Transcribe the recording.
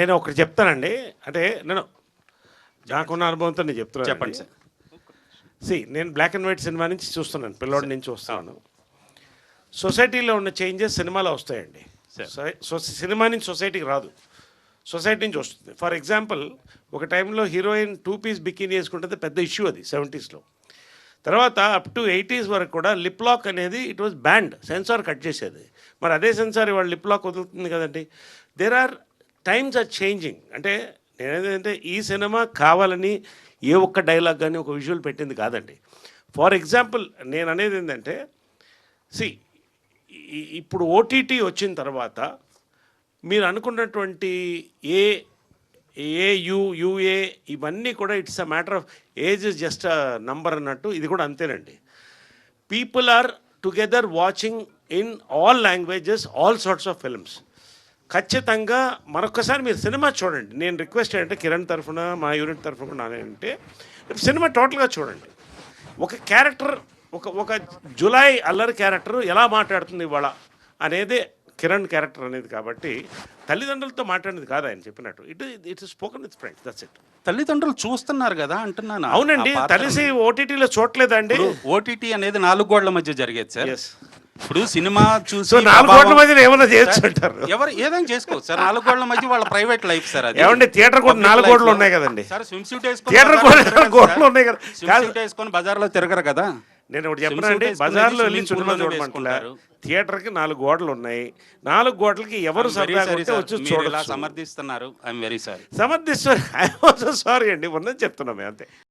నేను ఒకటి చెప్తానండి. అంటే నేను నాకున్న అనుభవంతో నేను చెప్తున్నాను చెప్పండి సార్. సి నేను బ్లాక్ అండ్ వైట్ సినిమా నుంచి చూస్తున్నాను. పిల్లోడి నుంచి చూస్తాను సొసైటీలో ఉన్న చేంజెస్ సినిమాలో వస్తాయండి. సినిమా నుంచి సొసైటీకి రాదు. సొసైటీ నుంచి వస్తుంది. ఫర్ ఎగ్జాంపుల్ ఒక టైంలో హీరోయిన్ టూ పీస్ బికినీ వేసుకుంటే పెద్ద ఇష్యూ అది సెవెంటీస్లో. తర్వాత అప్ టు ఎయిటీస్ వరకు కూడా లిప్ లాక్ అనేది it was banned censor cut చేసేది. మరి అదే సెన్సార్ ఇవాళ లిప్ లాక్ వదులుతుంది కదండి. There are times are changing. అంటే నేనేంటంటే ఈ సినిమా కావాలని ఏ ఒక్క డైలాగ్ కానీ ఒక విజువల్ పెట్టింది కాదండి. ఫర్ ఎగ్జాంపుల్ నేను అనేది ఏంటంటే సి ఇప్పుడు ఓటీటీ వచ్చిన తర్వాత మీరు అనుకున్నటువంటి ఏ ఏ యు యుఏ ఇవన్నీ కూడా it's a matter of age is just a number అన్నట్టు ఇది కూడా అంతేనండి. People are together watching in all languages all sorts of films. ఖచ్చితంగా మరొకసారి మీరు సినిమా చూడండి. నేను రిక్వెస్ట్ ఏంటంటే కిరణ్ తరఫున మా యూనిట్ తరఫున నానేంటే సినిమా టోటల్గా చూడండి. ఒక క్యారెక్టర్ ఒక ఒక జులై అల్లరి క్యారెక్టర్ ఎలా మాట్లాడుతుంది ఇవాళ అనేది కిరణ్ క్యారెక్టర్ అనేది కాబట్టి తల్లిదండ్రులతో మాట్లాడినది కాదు ఆయన చెప్పినట్టు. It it spoken with friends that's it తల్లిదండ్రులు చూస్తున్నారు కదా అంటున్నాను. అవునండి. తలిసి ఓటీటీలో చూడలేదండి ఓటీటీ అనేది నాలుగు గోడల మధ్య జరిగేది సార్. ఇప్పుడు సినిమా చూసి నాలుగు కోట్ల మధ్యన ఏమైనా చేయొచ్చు అంటారు ఎవరు ఏదైనా చేసుకోవచ్చు. సార్ నాలుగు గోడల మధ్య వాళ్ళ ప్రైవేట్ లైఫ్ సార్ అది. ఏమండి థియేటర్ కూడా నాలుగు గోడలు ఉన్నాయి కదండి. సార్ స్విమ్ సూట్ వేసుకొని థియేటర్ కూడా గోడలు. ఉన్నాయి కదా. స్విమ్. సూట్ వేసుకొని బజార్లో తిరగరు కదా. నేను ఒకటి చెప్పనండి బజార్లో వెళ్ళి చూడమంటలే. వేసుకుంటారు. థియేటర్కి నాలుగు గోడలు ఉన్నాయి. నాలుగు గోడలకి ఎవరు. వచ్చి చూడొచ్చు. సమర్థిస్తున్నారు. ఐఎమ్ వెరీ సారీ సమర్థిస్తారు ఐ సారీ అండి. ఉన్నది చెప్తున్నాం అంతే.